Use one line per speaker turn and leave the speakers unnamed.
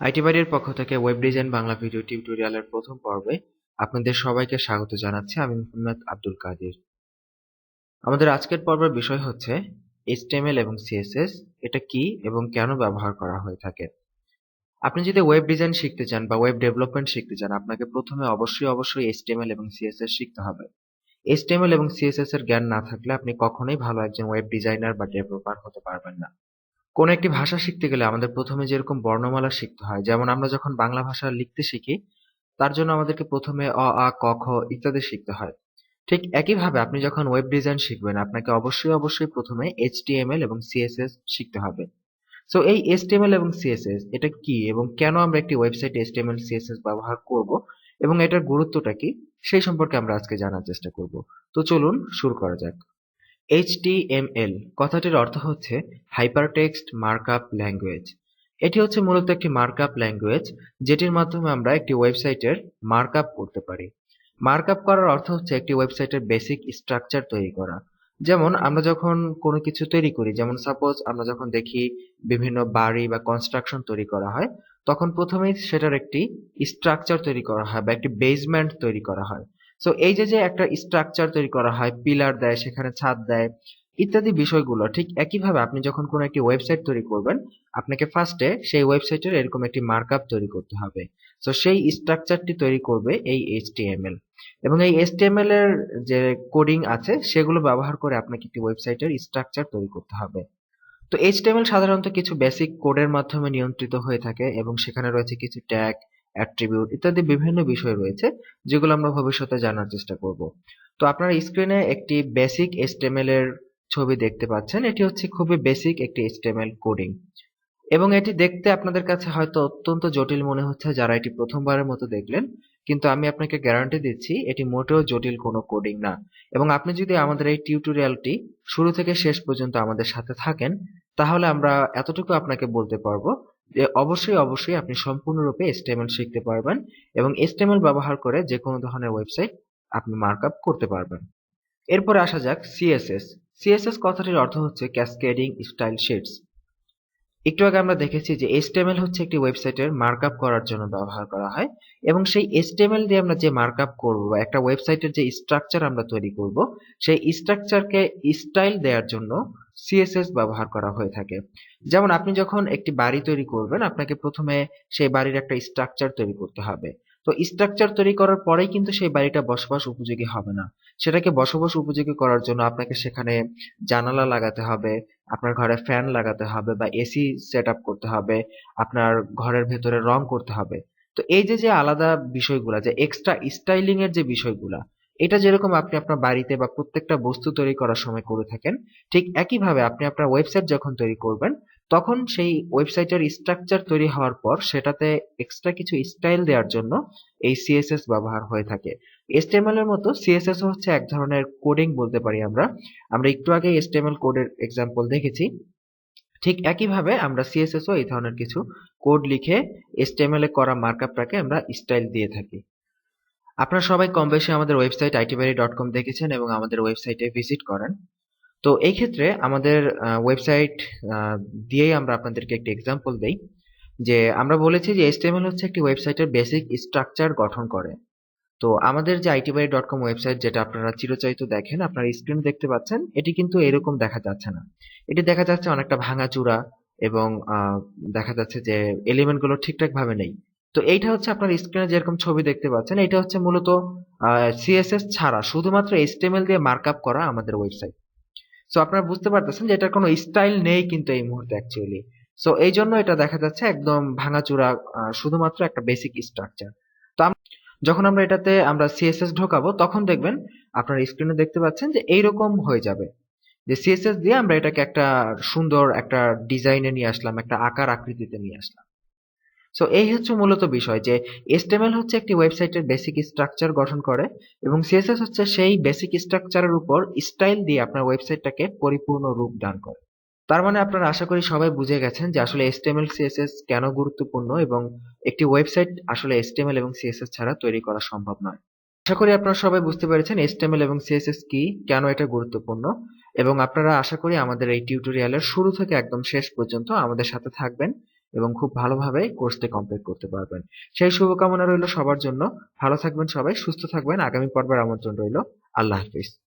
IT বাড়ির পক্ষ থেকে ওয়েব ডিজাইন বাংলা ভিডিও টিউটোরিয়ালের প্রথম পর্বে আপনাদের সবাইকে স্বাগত জানাচ্ছি। আমি মোহাম্মদ আব্দুল কাদির। আমাদের আজকের পর্বের বিষয় হচ্ছে HTML এবং CSS এটা কি এবং কেন ব্যবহার করা হয়ে থাকে? আপনি যদি ওয়েব ডিজাইন শিখতে চান বা ওয়েব ডেভেলপমেন্ট শিখতে চান, আপনাকে প্রথমে অবশ্যই অবশ্যই HTML এবং সিএসএস শিখতে হবে। HTML এবং সিএসএস এর জ্ঞান না থাকলে আপনি কখনোই ভালো একজন ওয়েব ডিজাইনার বা ডেভেলপার হতে পারবেন না। কোনো একটি ভাষা শিখতে গেলে আমাদের প্রথমে যেরকম বর্ণমালা শিখতে হয়, যেমন আমরা যখন বাংলা ভাষা লিখতে শিখি, তার জন্য আমাদেরকে প্রথমে অ, আ, ক, খ ইত্যাদি শিখতে হয়। ঠিক একইভাবে আপনি যখন ওয়েব ডিজাইন শিখবেন, আপনাকে অবশ্যই অবশ্যই প্রথমে HTML এবং CSS শিখতে হবে। সো এই HTML এবং CSS এটা কি এবং কেন আমরা একটি ওয়েবসাইটে HTML CSS ব্যবহার করব এবং এটার গুরুত্বটা কি, সেই সম্পর্কে আমরা আজকে জানার চেষ্টা করব। তো চলুন শুরু করা যাক। HTML কথাটির অর্থ হচ্ছে হাইপারটেক্সট মার্কআপ ল্যাঙ্গুয়েজ এটি হচ্ছে মূলত একটি মার্কআপ ল্যাঙ্গুয়েজ যেটির মাধ্যমে আমরা একটি ওয়েবসাইটের মার্কআপ করতে পারি। মার্কআপ করার অর্থ হচ্ছে একটি ওয়েবসাইটের বেসিক স্ট্রাকচার তৈরি করা। যেমন, আমরা যখন কোনো কিছু তৈরি করি, যেমন সাপোজ আমরা যখন দেখি বিভিন্ন বাড়ি বা কনস্ট্রাকশন তৈরি করা হয়, তখন প্রথমেই সেটার একটি স্ট্রাকচার তৈরি করা হয় বা একটি বেসমেন্ট তৈরি করা হয়। সো এই যে যে একটা স্ট্রাকচার তৈরি করা হয় পিলার দেয়, সেখানে ছাদ দেয়, ইত্যাদি বিষয়গুলো, ঠিক একইভাবে আপনি যখন কোনো একটি ওয়েবসাইট তৈরি করবেন, আপনাকে ফার্স্টে সেই ওয়েবসাইটের এরকম একটি মার্কআপ তৈরি করতে হবে। সো সেই স্ট্রাকচারটি তৈরি করবে এই এইচটিএমএল এবং এই এইচটিএমএল এর যে কোডিং আছে, সেগুলো ব্যবহার করে আপনাকে একটি ওয়েবসাইটের স্ট্রাকচার তৈরি করতে হবে। তো এইচটিএমএল সাধারণত কিছু বেসিক কোডের মাধ্যমে নিয়ন্ত্রিত হয়ে থাকে এবং সেখানে রয়েছে কিছু ট্যাগ অ্যাট্রিবিউট ইত্যাদি বিভিন্ন বিষয় রয়েছে, যেগুলো আমরা ভবিষ্যতে জানার চেষ্টা করব। তো আপনারা স্ক্রিনে একটি বেসিক এইচটিএমএল এর ছবি দেখতে পাচ্ছেন। এটি হচ্ছে খুবই বেসিক একটি এইচটিএমএল কোডিং এবং এটি দেখতে আপনাদের কাছে হয়তো অত্যন্ত জটিল মনে হচ্ছে যারা এটি প্রথমবারের মতো দেখলেন, কিন্তু আমি আপনাকে গ্যারান্টি দিচ্ছি, এটি মোটেও জটিল কোনো কোডিং না। এবং আপনি যদি আমাদের এই টিউটোরিয়ালটি শুরু থেকে শেষ পর্যন্ত আমাদের সাথে থাকেন, তাহলে আমরা এতটুকু আপনাকে বলতে পারব অবশ্যই অবশ্যই আপনি সম্পূর্ণরূপে HTML শিখতে পারবেন এবং এস্টেমেল ব্যবহার করে যে কোনো ধরনের ওয়েবসাইট আপনি মার্কআপ করতে পারবেন। এরপরে আসা যাক সিএসএস। সিএসএস কথাটির অর্থ হচ্ছে ক্যাসকেডিং স্টাইল শিটস। একটু আগে আমরা দেখেছি যে HTML হচ্ছে একটি ওয়েবসাইটের মার্কআপ করার জন্য ব্যবহার করা হয় এবং সেই HTML দিয়ে আমরা যে মার্কআপ করব বা একটা ওয়েবসাইটের যে স্ট্রাকচার আমরা তৈরি করব, সেই স্ট্রাকচারকে স্টাইল দেওয়ার জন্য সিএসএস ব্যবহার করা হয়ে থাকে। যেমন আপনি যখন একটি বাড়ি তৈরি করবেন, আপনাকে প্রথমে সেই বাড়ির একটা স্ট্রাকচার তৈরি করতে হবে। তো স্ট্রাকচার তৈরি করার পরেই কিন্তু সেই বাড়িটা বসবাস উপযোগী হবে না। সেটাকে বসবাস উপযোগী করার জন্য আপনাকে সেখানে জানালা লাগাতে হবে, আপনার ঘরে ফ্যান লাগাতে হবে বা এসি সেট করতে হবে, আপনার ঘরের ভেতরে রং করতে হবে। তো এই যে যে আলাদা বিষয়গুলা, যে এক্সট্রা স্টাইলিং এর যে বিষয়গুলা, এটা যেরকম আপনি আপনার বাড়িতে বা প্রত্যেকটা বস্তু তৈরি করার সময় করে থাকেন, ঠিক একইভাবে আপনি আপনার ওয়েবসাইট যখন তৈরি করবেন তখন সেই ওয়েবসাইটের স্ট্রাকচার তৈরি হওয়ার পর সেটাতে এক্সট্রা কিছু স্টাইল দেওয়ার জন্য এই সিএসএস ব্যবহার হয়ে থাকে। এসটিএমএল এর মতো সিএসএস হচ্ছে এক ধরনের কোডিং বলতে পারি আমরা। আমরা একটু আগে এসটিএমএল কোডের এক্সাম্পল দেখেছি। ঠিক একইভাবে আমরা সিএসএস ও এই ধরনের কিছু কোড লিখে এসটিএমএল এ করা মার্কআপটাকে আমরা স্টাইল দিয়ে থাকি। আপনারা সবাই কম বেশি আমাদের ওয়েবসাইট আইটিবাড়ি ডট কম দেখেছেন এবং আমাদের ওয়েবসাইটে ভিজিট করেন। তো এই ক্ষেত্রে আমাদের ওয়েবসাইট দিয়েই আমরা আপনাদেরকে একটি এক্সাম্পল দেই, যে আমরা বলেছি যে এসটিএমএল হচ্ছে একটি ওয়েবসাইটের বেসিক স্ট্রাকচার গঠন করে। তো আমাদের যে আইটিবাড়ি ডট কম ওয়েবসাইট যেটা আপনারা চিরচারিত দেখেন, আপনারা স্ক্রিন দেখতে পাচ্ছেন, এটি কিন্তু এরকম দেখা যাচ্ছে না। এটি দেখা যাচ্ছে অনেকটা ভাঙাচুরা এবং দেখা যাচ্ছে যে এলিমেন্টগুলো ঠিকঠাক ভাবে নেই। তো এইটা হচ্ছে আপনার স্ক্রিনে যেরকম ছবি দেখতে পাচ্ছেন এটা হচ্ছে মূলত সিএসএস ছাড়া শুধুমাত্র এইচটিএমএল দিয়ে মার্কআপ করা আমাদের ওয়েবসাইট সো আপনারা বুঝতে পারতেছেন যে এটার কোনো স্টাইল নেই কিন্তু এই মুহূর্তে অ্যাকচুয়ালি সো এই জন্য এটা দেখা যাচ্ছে একদম ভাঙাচুরা শুধুমাত্র একটা বেসিক স্ট্রাকচার তো যখন আমরা এটাতে আমরা সিএসএস ঢোকাবো, তখন দেখবেন আপনার স্ক্রিনে দেখতে পাচ্ছেন যে এইরকম হয়ে যাবে। যে সিএসএস দিয়ে আমরা এটাকে একটা সুন্দর একটা ডিজাইনে নিয়ে আসলাম, একটা আকার আকৃতিতে নিয়ে আসলাম। সো এই হচ্ছে মূলত বিষয় যে এসটিএমএল হচ্ছে একটি ওয়েবসাইটের বেসিক স্ট্রাকচার গঠন করে এবং সিএসএস হচ্ছে সেই বেসিক স্ট্রাকচারের উপর স্টাইল দিয়ে আপনার ওয়েবসাইটটাকে পরিপূর্ণ রূপ দান করে। তার মানে আপনারা আশা করি সবাই বুঝে গেছেন যে আসলে এসটিএমএল সিএসএস কেন গুরুত্বপূর্ণ এবং একটি ওয়েবসাইট আসলে এসটিএমএল এবং সিএসএস ছাড়া তৈরি করা সম্ভব নয়। আশা করি আপনারা সবাই বুঝতে পেরেছেন এসটিএমএল এবং সিএসএস কি, কেন এটা গুরুত্বপূর্ণ এবং আপনারা আশা করি আমাদের এই টিউটোরিয়ালের শুরু থেকে একদম শেষ পর্যন্ত আমাদের সাথে থাকবেন। এবং খুব ভালোভাবে কোর্সটি কমপ্লিট করতে পারবেন। সেই শুভকামনা রইল সবার জন্য। ভালো থাকবেন সবাই, সুস্থ থাকবেন। আগামী পর্বের আমন্ত্রণ রইল। আল্লাহ হাফিজ।